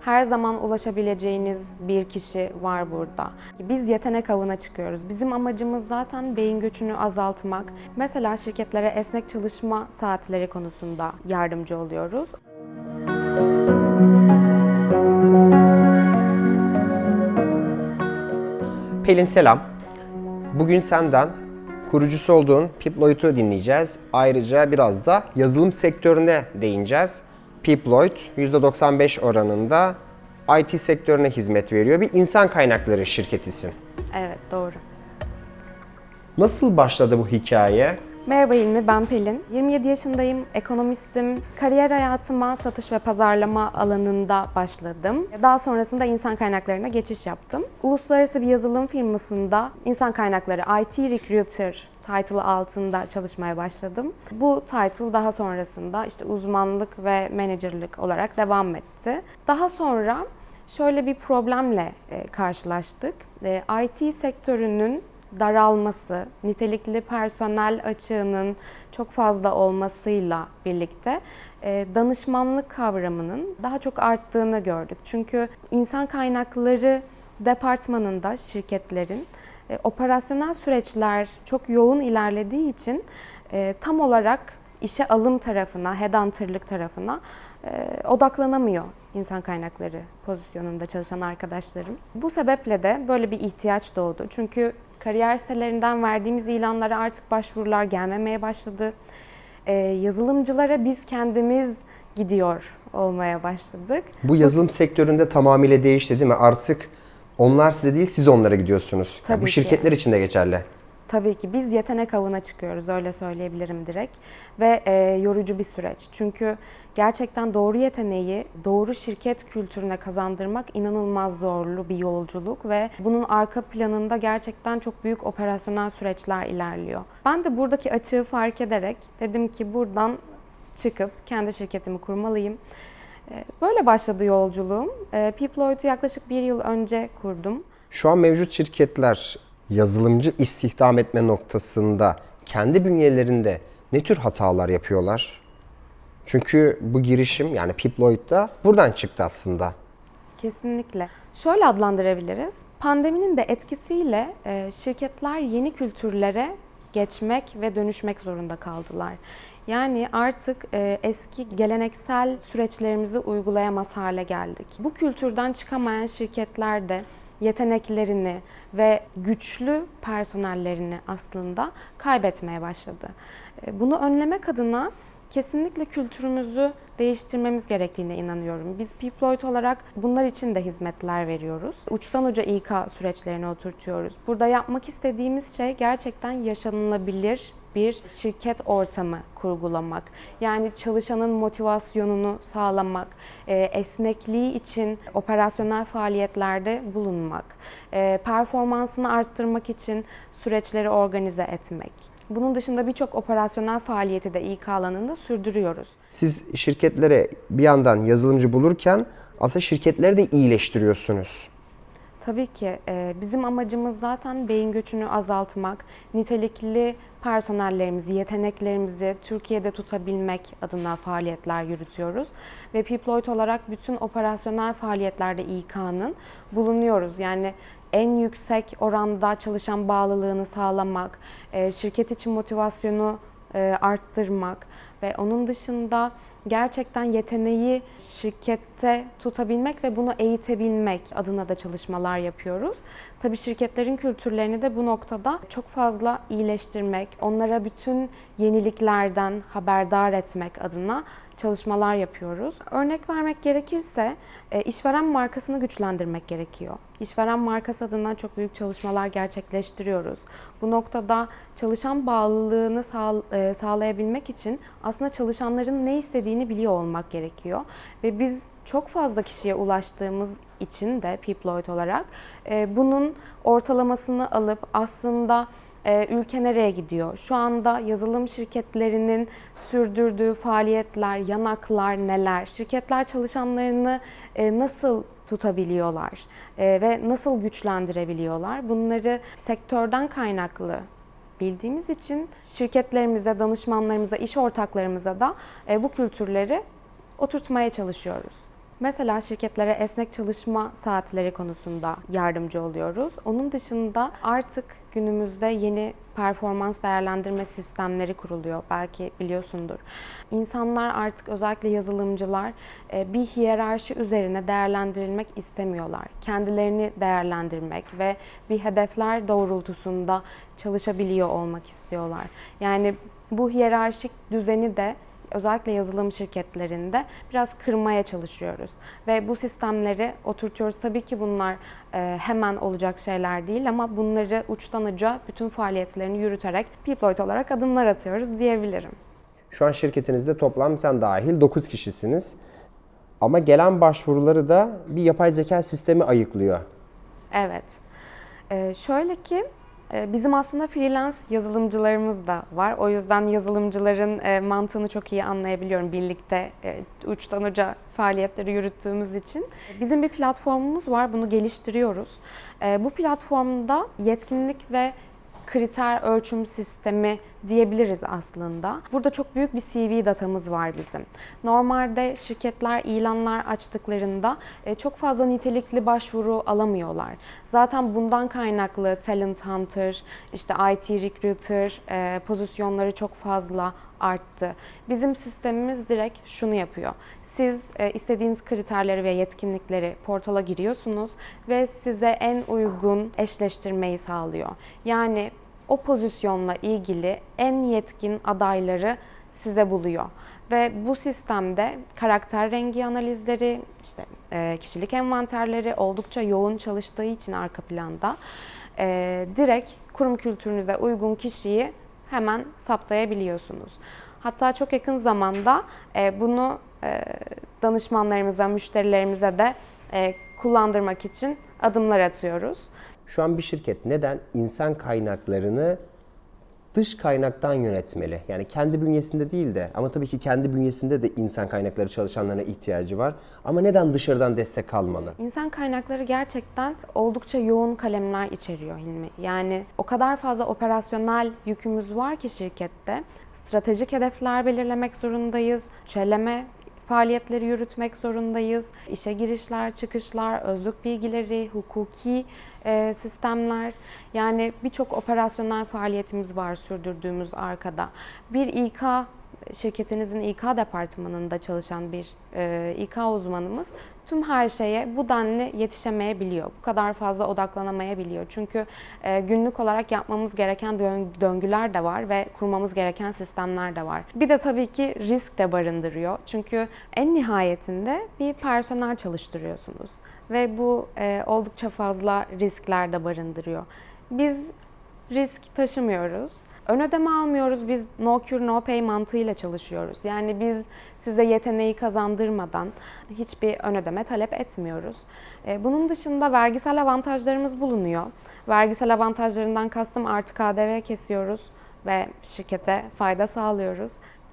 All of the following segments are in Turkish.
her zaman ulaşabileceğiniz bir kişi var burada. Biz yetenek avına çıkıyoruz. Bizim amacımız zaten beyin göçünü azaltmak. Mesela şirketlere esnek çalışma saatleri konusunda yardımcı oluyoruz. Pelin selam. Bugün senden kurucusu olduğun Piploid'u dinleyeceğiz. Ayrıca biraz da yazılım sektörüne değineceğiz. Piploid %95 oranında IT sektörüne hizmet veriyor. Bir insan kaynakları şirketisin. Evet, doğru. Nasıl başladı bu hikaye? Merhaba İlmi, ben Pelin. 27 yaşındayım, ekonomistim. Kariyer hayatıma satış ve pazarlama alanında başladım. Daha sonrasında insan kaynaklarına geçiş yaptım. Uluslararası bir yazılım firmasında insan kaynakları IT Recruiter title altında çalışmaya başladım. Bu title daha sonrasında işte uzmanlık ve menajerlik olarak devam etti. Daha sonra şöyle bir problemle e, karşılaştık. E, IT sektörünün daralması, nitelikli personel açığının çok fazla olmasıyla birlikte e, danışmanlık kavramının daha çok arttığını gördük. Çünkü insan kaynakları departmanında şirketlerin e, operasyonel süreçler çok yoğun ilerlediği için e, tam olarak işe alım tarafına, headhunterlık tarafına e, odaklanamıyor insan kaynakları pozisyonunda çalışan arkadaşlarım. Bu sebeple de böyle bir ihtiyaç doğdu. Çünkü kariyer sitelerinden verdiğimiz ilanlara artık başvurular gelmemeye başladı. E, yazılımcılara biz kendimiz gidiyor olmaya başladık. Bu yazılım sektöründe tamamıyla değişti değil mi? Artık onlar size değil siz onlara gidiyorsunuz. Yani Tabii bu ki. şirketler için de geçerli. Tabii ki biz yetenek avına çıkıyoruz öyle söyleyebilirim direkt ve e, yorucu bir süreç. Çünkü gerçekten doğru yeteneği doğru şirket kültürüne kazandırmak inanılmaz zorlu bir yolculuk ve bunun arka planında gerçekten çok büyük operasyonel süreçler ilerliyor. Ben de buradaki açığı fark ederek dedim ki buradan çıkıp kendi şirketimi kurmalıyım. E, Böyle başladı yolculuğum. E, Piploid'u yaklaşık bir yıl önce kurdum. Şu an mevcut şirketler yazılımcı istihdam etme noktasında kendi bünyelerinde ne tür hatalar yapıyorlar? Çünkü bu girişim yani Piploid'da buradan çıktı aslında. Kesinlikle. Şöyle adlandırabiliriz. Pandeminin de etkisiyle e, şirketler yeni kültürlere geçmek ve dönüşmek zorunda kaldılar. Yani artık e, eski geleneksel süreçlerimizi uygulayamaz hale geldik. Bu kültürden çıkamayan şirketler de yeteneklerini ve güçlü personellerini aslında kaybetmeye başladı. E, Bunu önlemek adına kesinlikle kültürümüzü değiştirmemiz gerektiğine inanıyorum. Biz Piploid olarak bunlar için de hizmetler veriyoruz. Uçtan uca İK süreçlerini oturtuyoruz. Burada yapmak istediğimiz şey gerçekten yaşanılabilir bir şirket ortamı kurgulamak. Yani çalışanın motivasyonunu sağlamak, e, esnekliği için operasyonel faaliyetlerde bulunmak, e, performansını arttırmak için süreçleri organize etmek. Bunun dışında birçok operasyonel faaliyeti de İK alanında sürdürüyoruz. Siz şirketlere bir yandan yazılımcı bulurken aslında şirketleri de iyileştiriyorsunuz. Tabii ki e, bizim amacımız zaten beyin göçünü azaltmak, nitelikli personellerimizi, yeteneklerimizi Türkiye'de tutabilmek adına faaliyetler yürütüyoruz. Ve Piploid olarak bütün operasyonel faaliyetlerde İK'nın bulunuyoruz. Yani en yüksek oranda çalışan bağlılığını sağlamak, e, şirket için motivasyonu e, arttırmak ve onun dışında gerçekten yeteneği şirkette tutabilmek ve bunu eğitebilmek adına da çalışmalar yapıyoruz. Tabii şirketlerin kültürlerini de bu noktada çok fazla iyileştirmek, onlara bütün yeniliklerden haberdar etmek adına çalışmalar yapıyoruz. Örnek vermek gerekirse e, işveren markasını güçlendirmek gerekiyor. İşveren markası adına çok büyük çalışmalar gerçekleştiriyoruz. Bu noktada çalışan bağlılığını e, sağlayabilmek için aslında çalışanların ne istediğini biliyor olmak gerekiyor. Ve biz çok fazla kişiye ulaştığımız için de Piploid olarak e, bunun ortalamasını alıp aslında e, ülke nereye gidiyor? Şu anda yazılım şirketlerinin sürdürdüğü faaliyetler, yanaklar neler? Şirketler çalışanlarını e, nasıl tutabiliyorlar E, ve nasıl güçlendirebiliyorlar? Bunları sektörden kaynaklı bildiğimiz için şirketlerimize, danışmanlarımıza, iş ortaklarımıza da e, bu kültürleri oturtmaya çalışıyoruz. Mesela şirketlere esnek çalışma saatleri konusunda yardımcı oluyoruz. Onun dışında artık günümüzde yeni performans değerlendirme sistemleri kuruluyor. Belki biliyorsundur. İnsanlar artık özellikle yazılımcılar e, bir hiyerarşi üzerine değerlendirilmek istemiyorlar. Kendilerini değerlendirmek ve bir hedefler doğrultusunda çalışabiliyor olmak istiyorlar. Yani bu hiyerarşik düzeni de özellikle yazılım şirketlerinde biraz kırmaya çalışıyoruz. Ve bu sistemleri oturtuyoruz. Tabii ki bunlar e, hemen olacak şeyler değil ama bunları uçtan uca bütün faaliyetlerini yürüterek Piploid olarak adımlar atıyoruz diyebilirim. Şu an şirketinizde toplam sen dahil 9 kişisiniz. Ama gelen başvuruları da bir yapay zeka sistemi ayıklıyor. Evet. Ee, şöyle ki bizim aslında freelance yazılımcılarımız da var. O yüzden yazılımcıların e, mantığını çok iyi anlayabiliyorum birlikte e, uçtan uca faaliyetleri yürüttüğümüz için. Bizim bir platformumuz var. Bunu geliştiriyoruz. E, bu platformda yetkinlik ve kriter ölçüm sistemi diyebiliriz aslında. Burada çok büyük bir CV datamız var bizim. Normalde şirketler ilanlar açtıklarında e, çok fazla nitelikli başvuru alamıyorlar. Zaten bundan kaynaklı Talent Hunter, işte IT Recruiter e, pozisyonları çok fazla arttı. Bizim sistemimiz direkt şunu yapıyor. Siz e, istediğiniz kriterleri ve yetkinlikleri portala giriyorsunuz ve size en uygun eşleştirmeyi sağlıyor. Yani o pozisyonla ilgili en yetkin adayları size buluyor. Ve bu sistemde karakter rengi analizleri, işte e, kişilik envanterleri oldukça yoğun çalıştığı için arka planda e, direkt kurum kültürünüze uygun kişiyi hemen saptayabiliyorsunuz. Hatta çok yakın zamanda e, bunu danışmanlarımıza, müşterilerimize de kullandırmak için adımlar atıyoruz. Şu an bir şirket neden insan kaynaklarını dış kaynaktan yönetmeli? Yani kendi bünyesinde değil de ama tabii ki kendi bünyesinde de insan kaynakları çalışanlarına ihtiyacı var. Ama neden dışarıdan destek almalı? İnsan kaynakları gerçekten oldukça yoğun kalemler içeriyor Hilmi. Yani o kadar fazla operasyonel yükümüz var ki şirkette. Stratejik hedefler belirlemek zorundayız. Çeleme faaliyetleri yürütmek zorundayız. İşe girişler, çıkışlar, özlük bilgileri, hukuki e, sistemler. Yani birçok operasyonel faaliyetimiz var sürdürdüğümüz arkada. Bir İK şirketinizin İK departmanında çalışan bir e, İK uzmanımız tüm her şeye bu denli yetişemeyebiliyor. Bu kadar fazla odaklanamayabiliyor. Çünkü e, günlük olarak yapmamız gereken dön- döngüler de var ve kurmamız gereken sistemler de var. Bir de tabii ki risk de barındırıyor. Çünkü en nihayetinde bir personel çalıştırıyorsunuz ve bu e, oldukça fazla riskler de barındırıyor. Biz risk taşımıyoruz. Ön ödeme almıyoruz. Biz no cure no pay mantığıyla çalışıyoruz. Yani biz size yeteneği kazandırmadan hiçbir ön ödeme talep etmiyoruz. E, Bunun dışında vergisel avantajlarımız bulunuyor. Vergisel avantajlarından kastım artı KDV kesiyoruz ve şirkete fayda sağlıyoruz.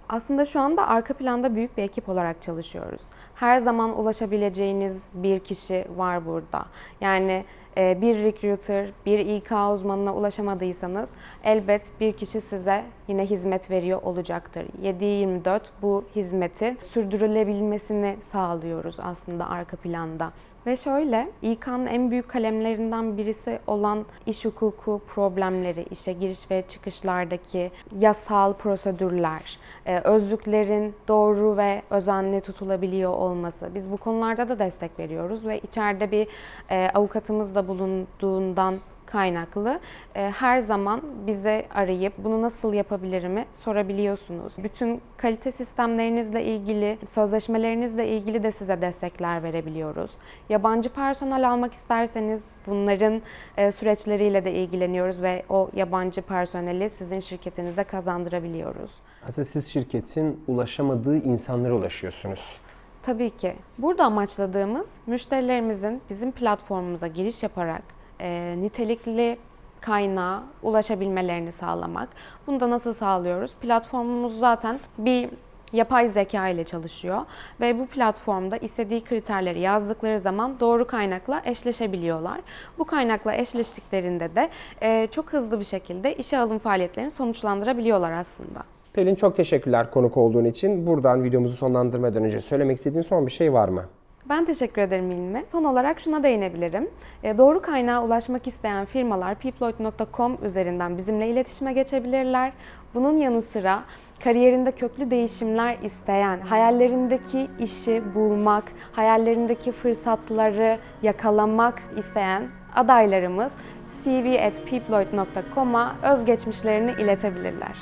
Aslında şu anda arka planda büyük bir ekip olarak çalışıyoruz. Her zaman ulaşabileceğiniz bir kişi var burada. Yani e, bir recruiter, bir İK uzmanına ulaşamadıysanız elbet bir kişi size yine hizmet veriyor olacaktır. 7-24 bu hizmeti sürdürülebilmesini sağlıyoruz aslında arka planda. Ve şöyle, İK'nın en büyük kalemlerinden birisi olan iş hukuku problemleri, işe giriş ve çıkışlardaki yasal prosedürler, e, özlüklerin doğru ve özenli tutulabiliyor olması. Biz bu konularda da destek veriyoruz ve içeride bir e, avukatımız da bulunduğundan kaynaklı e, her zaman bize arayıp bunu nasıl yapabilirimi sorabiliyorsunuz. Bütün kalite sistemlerinizle ilgili, sözleşmelerinizle ilgili de size destekler verebiliyoruz. Yabancı personel almak isterseniz bunların e, süreçleriyle de ilgileniyoruz ve o yabancı personeli sizin şirketinize kazandırabiliyoruz. Aslında siz şirketin ulaşamadığı insanlara ulaşıyorsunuz. Tabii ki. Burada amaçladığımız müşterilerimizin bizim platformumuza giriş yaparak e, nitelikli kaynağa ulaşabilmelerini sağlamak. Bunu da nasıl sağlıyoruz? Platformumuz zaten bir yapay zeka ile çalışıyor ve bu platformda istediği kriterleri yazdıkları zaman doğru kaynakla eşleşebiliyorlar. Bu kaynakla eşleştiklerinde de e, çok hızlı bir şekilde işe alım faaliyetlerini sonuçlandırabiliyorlar aslında. Pelin çok teşekkürler konuk olduğun için. Buradan videomuzu sonlandırmadan önce söylemek istediğin son bir şey var mı? Ben teşekkür ederim İlmi. Son olarak şuna değinebilirim. E, Doğru kaynağa ulaşmak isteyen firmalar peoploid.com üzerinden bizimle iletişime geçebilirler. Bunun yanı sıra kariyerinde köklü değişimler isteyen, hayallerindeki işi bulmak, hayallerindeki fırsatları yakalamak isteyen adaylarımız cv.peoploid.com'a özgeçmişlerini iletebilirler.